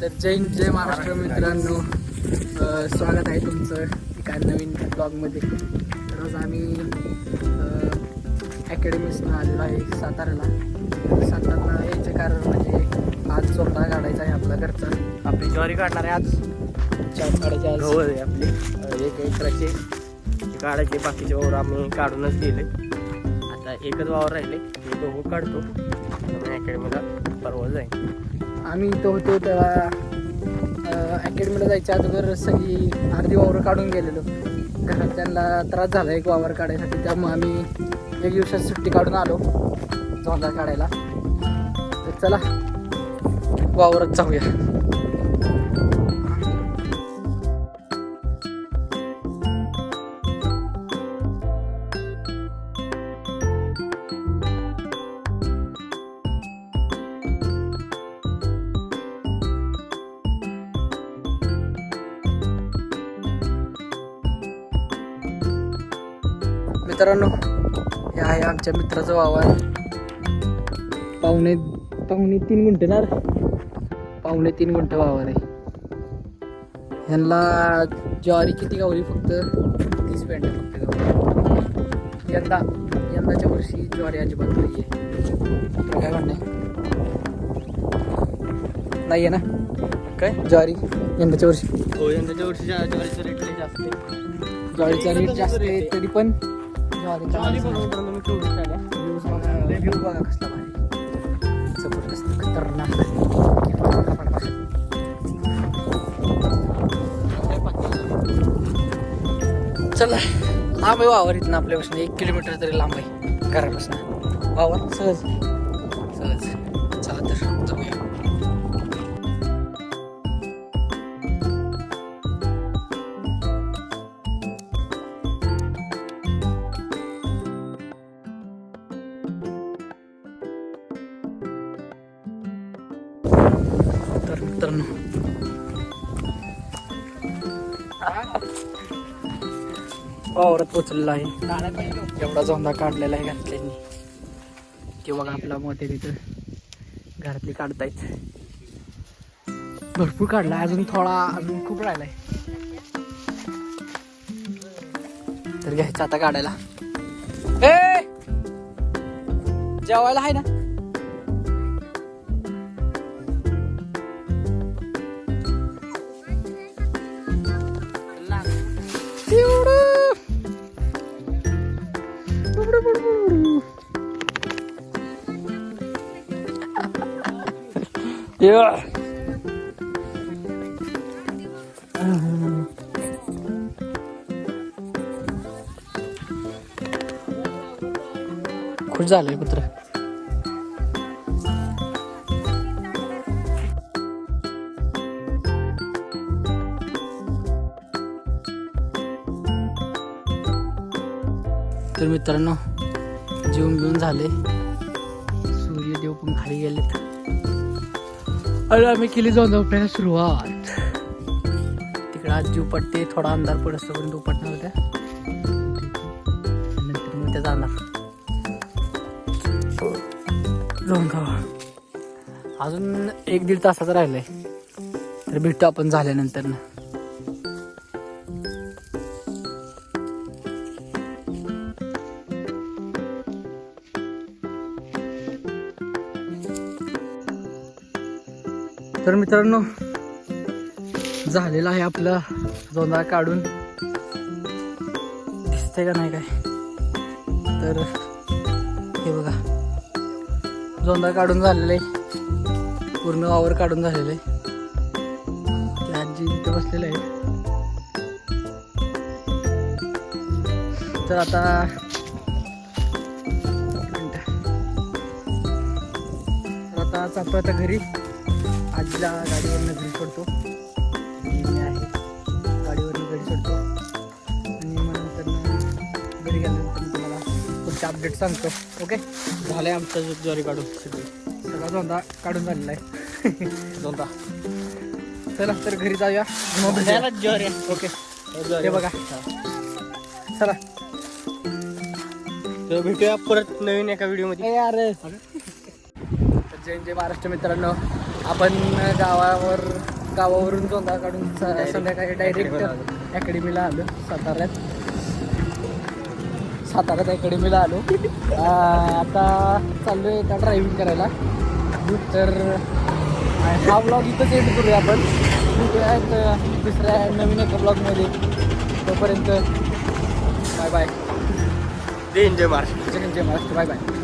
तर जय जय महाराष्ट्र मित्रांनो. स्वागत आहे तुमचं एका नवीन ब्लॉगमध्ये तर आज आम्ही अकॅडमीसनं आलेलो आहे साताऱ्याला तर साताऱ्याला यायचं कारण म्हणजे आज चोरडा काढायचा आहे आपला घरचा. आपली ज्वारी काढणार आहे आज. चार काढायचे आज. गहू आहे आपली. एक एकराचे. काढायचे बाकीचे वावर आम्ही काढूनच गेले आता एकच वावर राहिले. ते गहू काढतो. अकॅडमीला परवा जाईल आम्ही इथं होतो तेव्हा अकॅडमीला जायच्या अगोदर सगळी अर्धी वावर काढून गेलेलो. घरात त्यांना त्रास झाला एक वावर काढायसाठी त्यामुळे आम्ही एक दिवसात सुट्टी काढून आलो झोंदा काढायला. तर चला वावरच जाऊया. मित्रांनो हे आहे आमच्या मित्राचं वावर पावणे पावणे तीन गुंठे ना? पावणे तीन गुंठे वावर आहे. ह्यांना ज्वारी किती गावली फक्त? तीस पेंट फक्त गावली. यंदा यंदाच्या वर्षी ज्वारी अजिबात नाही आहे काय म्हणणे नाही आहे ना? काय? ज्वारी यंदाच्या वर्षी. हो यंदाच्या वर्षी ज्वा- ज्वारीचं रेट जास्त ज्वारीचा रेट जास्त आहे तरी पण ज्वारी व्ह्यू बघा कसला भारी. जबरदस्त खतरनाक. चला लांब आहे वावर इथनं आपल्यापासून. एक किलोमीटर तरी लांब आहे घरापासून. वावर? सहज. सहज. चला तर जाऊया. तर मित्रांनो वावरात पोचलेला आहे. एवढा जोंदा काढलेला आहे घातल्यांनी किंवा बघा आपला मोठे तिथं घरातली काढतायत. भरपूर काढला अजून थोडा अजून खूप राहिलाय. तर घ्यायचं आता काढायला. ए! जेवायला आहे ना? खुश झालंय कुत्र तर मित्रांनो जेवण बिवून झाले. सूर्यदेव पण खाली गेलेत. आणि आम्ही केली जाऊन आपल्याला सुरुवात. तिकडे आज जीव पडते थोडा अंधार पड असतो पण दुपटणार होत्या. नंतर मग त्या जाणार. जाऊन अजून एक दीड तासाचं राहिलंय. तर भेटतो आपण झाल्यानंतर ना तर मित्रांनो झालेला आहे आपला जोंधळा काढून. दिसतंय का नाही काय? तर हे बघा जोंधळा काढून झालेला आहे पूर्ण वावर काढून झालेलं आहे ते आजी तिथे आहे तर आता आता चालतो आता घरी. आजीला गाडीवरनं घरी सोडतो. मी आहे. गाडीवरनं घरी सोडतो. आणि मग नंतर घरी गेल्यानंतर तुम्हाला पुढचे अपडेट सांगतो. ओके झालं आहे आमचं ज्वारी काढून. सगळी सगळा जोंदा काढून झालेला आहे. जोंदा चला तर घरी जाऊया. ज्वारी. ओके हे बघा. चला. तर भेटूया परत नवीन एका व्हिडिओमध्ये. ए अरे. जय जय महाराष्ट्र मित्रांनो. आपण गावावर गावावरून चोंदा काढून स- संध्याकाळी डायरेक्ट अकॅडमीला आलो. साताऱ्यात. साताऱ्यात अकॅडमीला आलो. आता चाललो आहे आता ड्रायव्हिंग करायला. तर हा ब्लॉग इथंच एंड करूया आपण. भेटूयात अं, दुसऱ्या नवीन एका ब्लॉगमध्ये तोपर्यंत बाय बाय जय हिंद जय महाराष्ट्र जय महाराष्ट्र. Bye bye